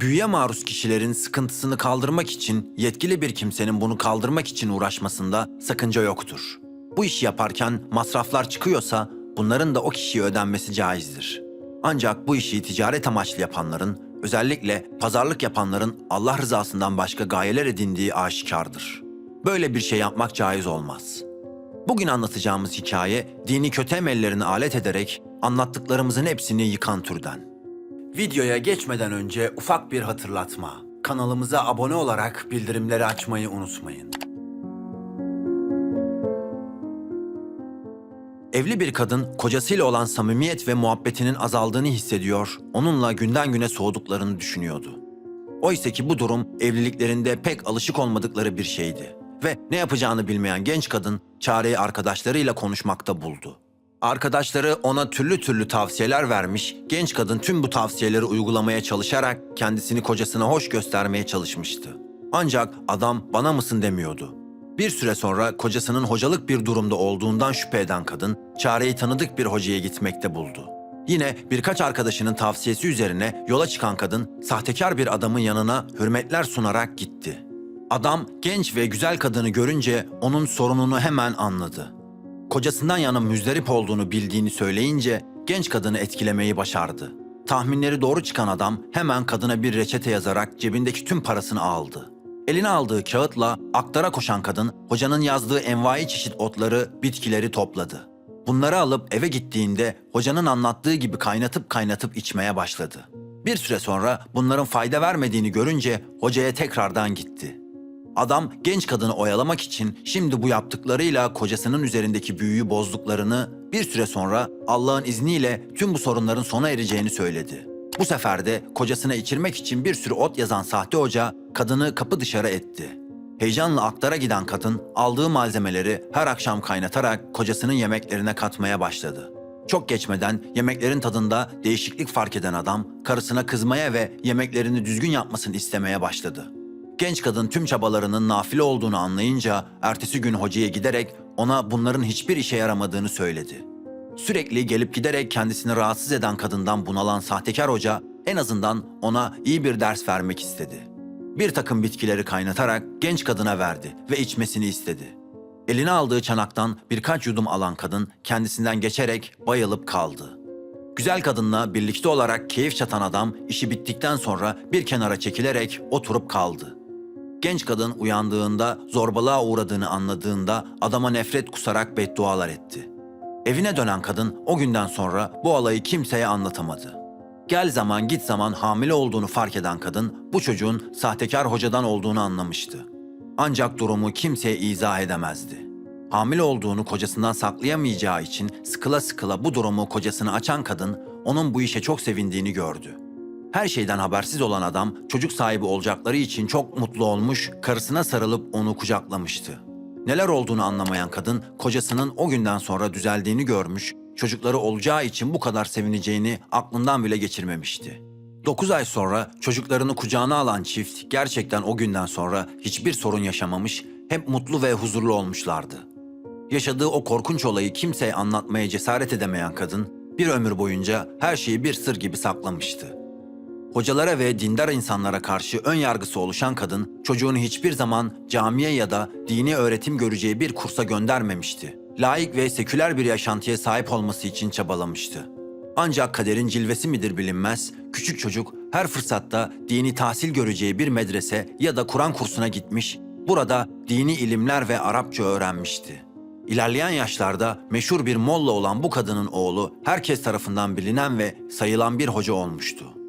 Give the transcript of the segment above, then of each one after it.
Büyüye maruz kişilerin sıkıntısını kaldırmak için yetkili bir kimsenin bunu kaldırmak için uğraşmasında sakınca yoktur. Bu işi yaparken masraflar çıkıyorsa bunların da o kişiye ödenmesi caizdir. Ancak bu işi ticaret amaçlı yapanların, özellikle pazarlık yapanların Allah rızasından başka gayeler edindiği aşikardır. Böyle bir şey yapmak caiz olmaz. Bugün anlatacağımız hikaye dini kötü emellerini alet ederek anlattıklarımızın hepsini yıkan türden. Videoya geçmeden önce ufak bir hatırlatma. Kanalımıza abone olarak bildirimleri açmayı unutmayın. Evli bir kadın kocasıyla olan samimiyet ve muhabbetinin azaldığını hissediyor, onunla günden güne soğuduklarını düşünüyordu. Oysa ki bu durum evliliklerinde pek alışık olmadıkları bir şeydi. Ve ne yapacağını bilmeyen genç kadın çareyi arkadaşlarıyla konuşmakta buldu. Arkadaşları ona türlü türlü tavsiyeler vermiş, genç kadın tüm bu tavsiyeleri uygulamaya çalışarak kendisini kocasına hoş göstermeye çalışmıştı. Ancak adam bana mısın demiyordu. Bir süre sonra kocasının hocalık bir durumda olduğundan şüphe eden kadın, çareyi tanıdık bir hocaya gitmekte buldu. Yine birkaç arkadaşının tavsiyesi üzerine yola çıkan kadın, sahtekar bir adamın yanına hürmetler sunarak gitti. Adam genç ve güzel kadını görünce onun sorununu hemen anladı. Kocasından yana müzdarip olduğunu bildiğini söyleyince genç kadını etkilemeyi başardı. Tahminleri doğru çıkan adam hemen kadına bir reçete yazarak cebindeki tüm parasını aldı. Eline aldığı kağıtla aktara koşan kadın hocanın yazdığı envai çeşit otları, bitkileri topladı. Bunları alıp eve gittiğinde hocanın anlattığı gibi kaynatıp kaynatıp içmeye başladı. Bir süre sonra bunların fayda vermediğini görünce hocaya tekrardan gitti. Adam genç kadını oyalamak için şimdi bu yaptıklarıyla kocasının üzerindeki büyüyü bozduklarını, bir süre sonra Allah'ın izniyle tüm bu sorunların sona ereceğini söyledi. Bu sefer de kocasına içirmek için bir sürü ot yazan sahte hoca kadını kapı dışarı etti. Heyecanla aktara giden kadın aldığı malzemeleri her akşam kaynatarak kocasının yemeklerine katmaya başladı. Çok geçmeden yemeklerin tadında değişiklik fark eden adam karısına kızmaya ve yemeklerini düzgün yapmasını istemeye başladı. Genç kadın tüm çabalarının nafile olduğunu anlayınca ertesi gün hocaya giderek ona bunların hiçbir işe yaramadığını söyledi. Sürekli gelip giderek kendisini rahatsız eden kadından bunalan sahtekar hoca en azından ona iyi bir ders vermek istedi. Bir takım bitkileri kaynatarak genç kadına verdi ve içmesini istedi. Eline aldığı çanaktan birkaç yudum alan kadın kendisinden geçerek bayılıp kaldı. Güzel kadınla birlikte olarak keyif çatan adam işi bittikten sonra bir kenara çekilerek oturup kaldı. Genç kadın uyandığında zorbalığa uğradığını anladığında adama nefret kusarak beddualar etti. Evine dönen kadın o günden sonra bu olayı kimseye anlatamadı. Gel zaman git zaman hamile olduğunu fark eden kadın bu çocuğun sahtekar hocadan olduğunu anlamıştı. Ancak durumu kimseye izah edemezdi. Hamile olduğunu kocasından saklayamayacağı için sıkıla sıkıla bu durumu kocasına açan kadın onun bu işe çok sevindiğini gördü. Her şeyden habersiz olan adam çocuk sahibi olacakları için çok mutlu olmuş, karısına sarılıp onu kucaklamıştı. Neler olduğunu anlamayan kadın kocasının o günden sonra düzeldiğini görmüş, çocukları olacağı için bu kadar sevineceğini aklından bile geçirmemişti. 9 ay sonra çocuklarını kucağına alan çift gerçekten o günden sonra hiçbir sorun yaşamamış, hep mutlu ve huzurlu olmuşlardı. Yaşadığı o korkunç olayı kimseye anlatmaya cesaret edemeyen kadın bir ömür boyunca her şeyi bir sır gibi saklamıştı. Hocalara ve dindar insanlara karşı ön yargısı oluşan kadın çocuğunu hiçbir zaman camiye ya da dini öğretim göreceği bir kursa göndermemişti. Laik ve seküler bir yaşantıya sahip olması için çabalamıştı. Ancak kaderin cilvesi midir bilinmez, küçük çocuk her fırsatta dini tahsil göreceği bir medrese ya da Kur'an kursuna gitmiş, burada dini ilimler ve Arapça öğrenmişti. İlerleyen yaşlarda meşhur bir molla olan bu kadının oğlu herkes tarafından bilinen ve sayılan bir hoca olmuştu.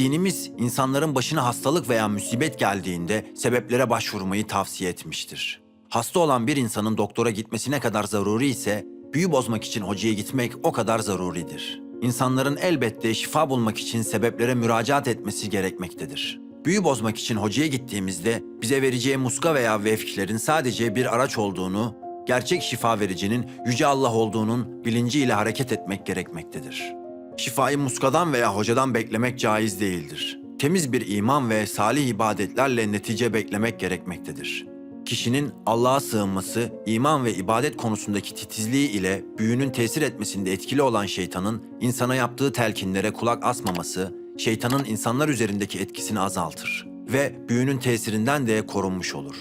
Dinimiz insanların başına hastalık veya musibet geldiğinde sebeplere başvurmayı tavsiye etmiştir. Hasta olan bir insanın doktora gitmesi ne kadar zaruri ise büyü bozmak için hocaya gitmek o kadar zaruridir. İnsanların elbette şifa bulmak için sebeplere müracaat etmesi gerekmektedir. Büyü bozmak için hocaya gittiğimizde bize vereceği muska veya vefklerin sadece bir araç olduğunu, gerçek şifa vericinin Yüce Allah olduğunun bilinciyle hareket etmek gerekmektedir. Şifayı muskadan veya hocadan beklemek caiz değildir. Temiz bir iman ve salih ibadetlerle netice beklemek gerekmektedir. Kişinin Allah'a sığınması, iman ve ibadet konusundaki titizliği ile büyünün tesir etmesinde etkili olan şeytanın insana yaptığı telkinlere kulak asmaması, şeytanın insanlar üzerindeki etkisini azaltır ve büyünün tesirinden de korunmuş olur.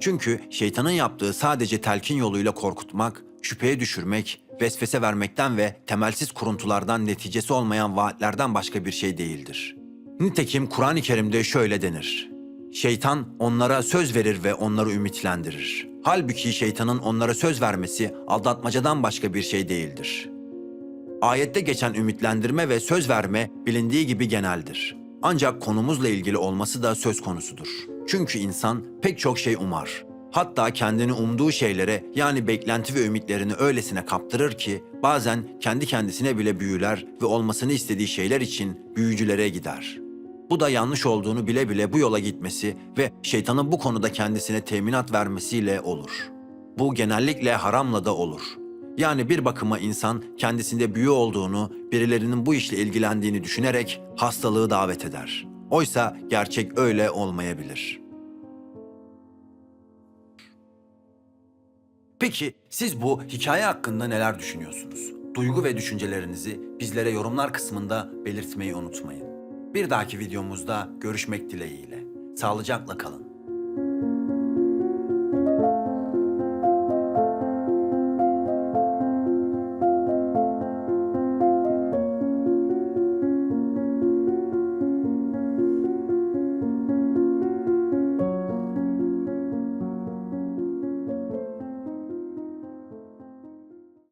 Çünkü şeytanın yaptığı sadece telkin yoluyla korkutmak, şüpheye düşürmek, vesvese vermekten ve temelsiz kuruntulardan neticesi olmayan vaatlerden başka bir şey değildir. Nitekim Kur'an-ı Kerim'de şöyle denir. Şeytan onlara söz verir ve onları ümitlendirir. Halbuki şeytanın onlara söz vermesi aldatmacadan başka bir şey değildir. Ayette geçen ümitlendirme ve söz verme bilindiği gibi geneldir. Ancak konumuzla ilgili olması da söz konusudur. Çünkü insan pek çok şey umar. Hatta kendini umduğu şeylere yani beklenti ve ümitlerini öylesine kaptırır ki bazen kendi kendisine bile büyüler ve olmasını istediği şeyler için büyücülere gider. Bu da yanlış olduğunu bile bile bu yola gitmesi ve şeytanın bu konuda kendisine teminat vermesiyle olur. Bu genellikle haramla da olur. Yani bir bakıma insan kendisinde büyü olduğunu, birilerinin bu işle ilgilendiğini düşünerek hastalığı davet eder. Oysa gerçek öyle olmayabilir. Peki siz bu hikaye hakkında neler düşünüyorsunuz? Duygu ve düşüncelerinizi bizlere yorumlar kısmında belirtmeyi unutmayın. Bir dahaki videomuzda görüşmek dileğiyle. Sağlıcakla kalın.